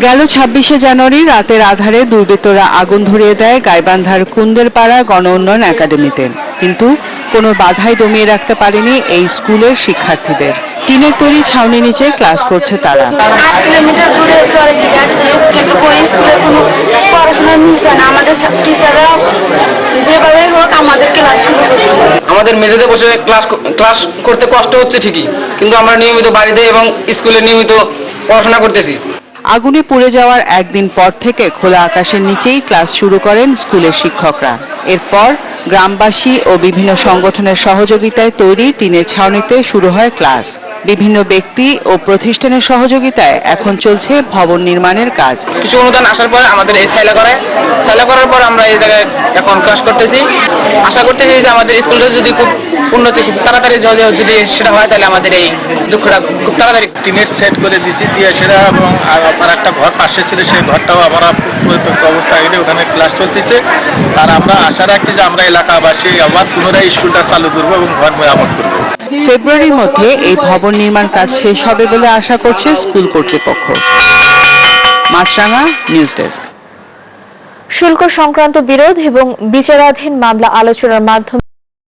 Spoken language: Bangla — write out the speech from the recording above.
গেল ছাব্বিশে জানুয়ারি রাতের আধারে দুর্বৃত্তরা আগুন ধরিয়ে দেয় গাইবান্ধার কুন্দেরপাড়া গণ উন্নয়ন একাডেমিতে। কিন্তু কোনো বাধাই দমিয়ে রাখতে পারেনি এই স্কুলের শিক্ষার্থীদের। টিনের তৈরি ছাউনি নিচে ক্লাস করছে তারা। কিলোমিটার দূরে চলে কিন্তু স্কুলে কোনো পড়াশোনার মিস হয় না। আমাদের টিচাররা যেভাবে হোক আমাদের ক্লাস শুরু করছে। আমাদের মেঝেতে বসে ক্লাস ক্লাস করতে কষ্ট হচ্ছে ঠিকই কিন্তু আমরা নিয়মিত বাড়িতে এবং স্কুলে নিয়মিত পড়াশোনা করতেছি। আগুনে পুড়ে যাওয়ার একদিন পর থেকে খোলা আকাশের নিচেই ক্লাস শুরু করেন স্কুলের শিক্ষকরা। এরপর গ্রামবাসী ও বিভিন্ন সংগঠনের সহযোগিতায় তৈরি টিনের ছাউনিতে শুরু হয় ক্লাস। বিভিন্ন ব্যক্তি ও প্রতিষ্ঠানের সহযোগিতায় এখন চলছে ভবন নির্মাণের কাজ। কিছু অনুদান আসার পর আমাদের এই সাইলা করে সাইলা করার পর আমরা এই জায়গায় এখন ক্লাস করতেছি। আশা করতেছি যে আমাদের স্কুলটা যদি খুব উন্নতি খুব তাড়াতাড়ি যদি সেটা হয় তাহলে আমাদের এই দুঃখটা খুব তাড়াতাড়ি। টিনের সেট করে দিছি দিয়ে সেটা এবং আর আপনার একটা ঘর পাশে ছিল সেই ঘরটাও আমরা পরিত্যক্ত অবস্থায় এনে ওখানে ক্লাস চলতেছে। আর আমরা আশা রাখছি যে আমরা এলাকাবাসী আবার পুনরায় স্কুলটা চালু করব এবং ঘর মেরামত করব। ফেব্রুয়ারির মধ্যে এই ভবন নির্মাণ কাজ শেষ হবে বলে আশা করছে স্কুল কর্তৃপক্ষ। Maasranga news desk. শুল্ক সংক্রান্ত বিরোধ এবং বিচারাধীন মামলা আলোচনার মাধ্যমে